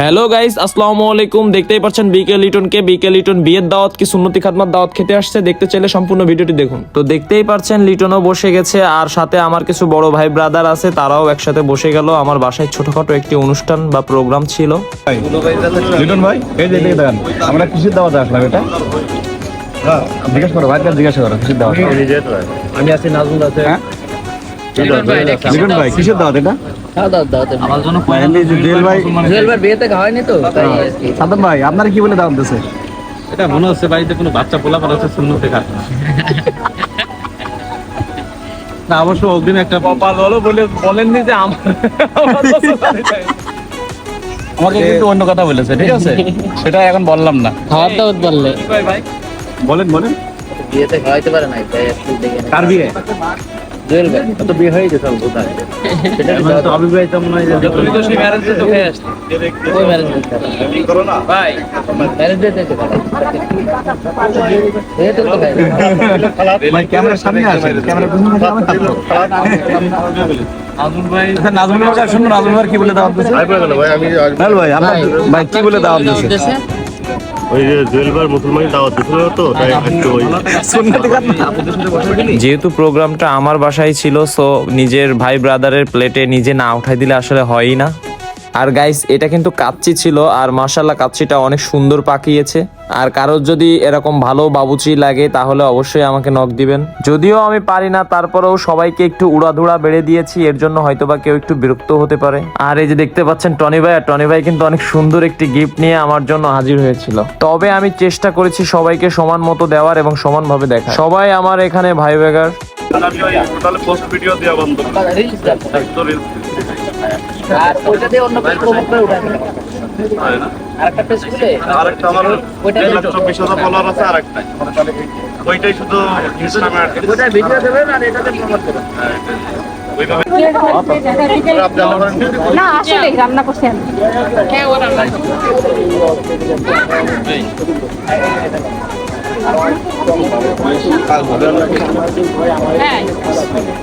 Hello guys আসসালামু আলাইকুম। দেখতেই পাচ্ছেন বিকে লিটনকে বিকে লিটন বিয়ের দাওয়াত কি সুন্নতি খাতমার দাওয়াত খেতে আসছে? দেখতে চাইলে সম্পূর্ণ ভিডিওটি দেখুন। তো দেখতেই পাচ্ছেন লিটনও বসে গেছে আর সাথে আমার কিছু বড় ভাই ব্রাদার আছে তারাও একসাথে বসে গেল। আমার বাসায় ছোটখাটো একটি অনুষ্ঠান বা প্রোগ্রাম ছিল। লিটন ভাই এই যে আমরা কিসের দাওয়াতে আসলাম এটা। জিজ্ঞেস করো ভাইকে জিজ্ঞাসা করো কিসের দাওয়াত। নিজে তো হয়। আমি আছি নাজমুল আছে। হ্যাঁ? লিটন ভাই কিসের দাওয়াত? এটা? খাওয়া দাওয়া দাওয়াত। আমার জন্য জুয়েল ভাই জুয়েল ভাই বিয়েতে খাওয়ায়নি তো তাই সাদ্দাম ভাই আপনারা কি বলে দাওয়াত দিছে এটা মনে হচ্ছে বাড়িতে কোনো বাচ্চা পোলা পালা হচ্ছে শূন্যতে খাত না অবশ্য অগ্রিম একটা কপাল হলো বলে বলেননি যে আমাকে কিন্তু অন্য কথা বলেছে ঠিক আছে? সেটা এখন বললাম না। খাওয়ার দাওয়াত বললে। বলেন বলেন। বিয়েতে খাওয়াইতে পারে বিয়ে? জুয়েল ভাই তো বিয়ে হয়ে গেছে সেটা কি তো অবিবাহিত মনে হয় যে তুমি তো সেই ম্যারেজে তো হয়ে আসছে ওই ম্যারেজ ডেট ভাই ম্যারেজ তো ভাই। ক্যামেরার সামনে আসে ক্যামেরা পিছনে নাজমুল ভাই। আচ্ছা নাজমুল ভাই শুনুন নাজমুল ভাই কি বলে দাওয়াত বলো ভাই আমি ভাই ভাই কি বলে দাওয়াত ওই যে জুয়েলবার মুসলমানি দাওয়াত দিছিল তো তাই একটু ওই যেহেতু প্রোগ্রামটা আমার বাসায় ছিল সো নিজের ভাই ব্রাদারের প্লেটে নিজে না উঠাই দিলে আসলে হয়ই না। আর গাইস এটা কিন্তু কাচ্চি ছিল আর মার্শাল্লাহ কাচ্চিটা অনেক সুন্দর পাকিয়েছে। আর কারোর যদি এরকম ভালো বাবুচি লাগে তাহলে অবশ্যই আমাকে নক দিবেন। যদিও আমি পারি না তারপরেও সবাইকে একটু উড়াধুড়া বেড়ে দিয়েছি এর জন্য হয়তোবা কেউ একটু বিরক্ত হতে পারে। আর এই যে দেখতে পাচ্ছেন টনি ভাই আর টনি ভাই কিন্তু অনেক সুন্দর একটি গিফট নিয়ে আমার জন্য হাজির হয়েছিল। তবে আমি চেষ্টা করেছি সবাইকে সমান মতো দেওয়ার এবং সমানভাবে দেখা সবাই আমার এখানে ভাই বেগার। তাহলে পোস্ট ভিডিও আরেকটা পেজ খুলে আরেকটা আমার ওইটা দেড় লাখ চব্বিশ হাজার ফলোয়ার আছে আরেকটা। ওইটাই শুধু ইনস্টাগ্রামে আর ওইটা ভিডিও দেবেন আর এটাতে প্রমোট করবেন ওইভাবে না আসলে রান্না করছি আমি। হ্যাঁ। এই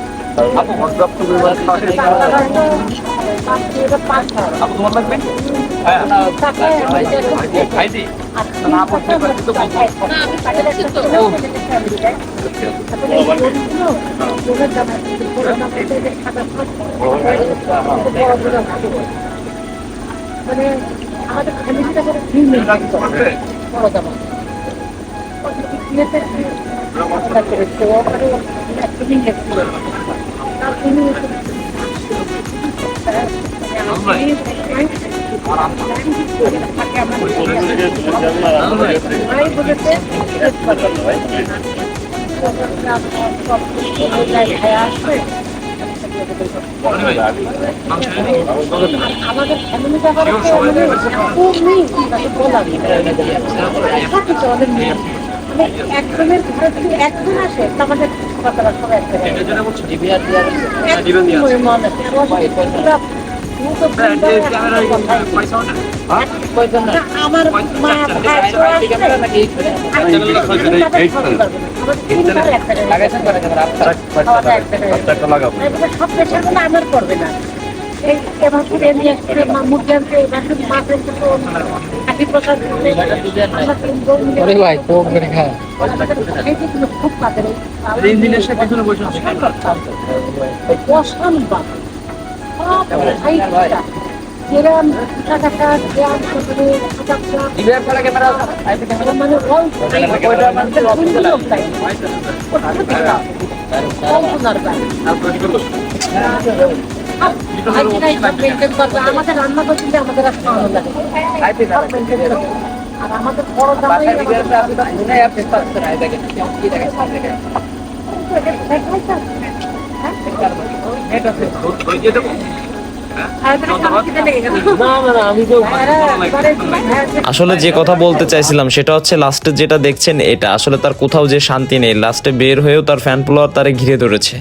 নিজে কার মাংস লাগে আপু, তোমার লাগবে? খাই দি মানে আমাদের ফ্যামিলিটা করে ফিল্ম বড় দাম আমাদের ফ্যামিলিটা করে খুবই বলা সবকিছু আমাদের নিয়ে মানে একজনের ঘরে যদি একজন আসে আমাদের আমার মা আমার করবে না এই নিয়ে আসছে মা মুরগি আনতে এবার শুধু তো আশি প্রসাদ দিতে আমরা তিন বোন মিলে ওরে ভাই, তো করে খা এই যে তুমি খুব কাঁদের সাথে ক্যামেরা আইপি ক্যামেরা মানে অল ওইটা অফিসে লোক তাই আসলে যে কথা বলতে চাইছিলাম, সেটা হচ্ছে লাস্টে যেটা দেখছেন, এটা আসলে তার কোথাও যে শান্তি নেই। লাস্টে বের হয়েও তার ফ্যান ফলোয়ার তারে ঘিরে ধরেছে।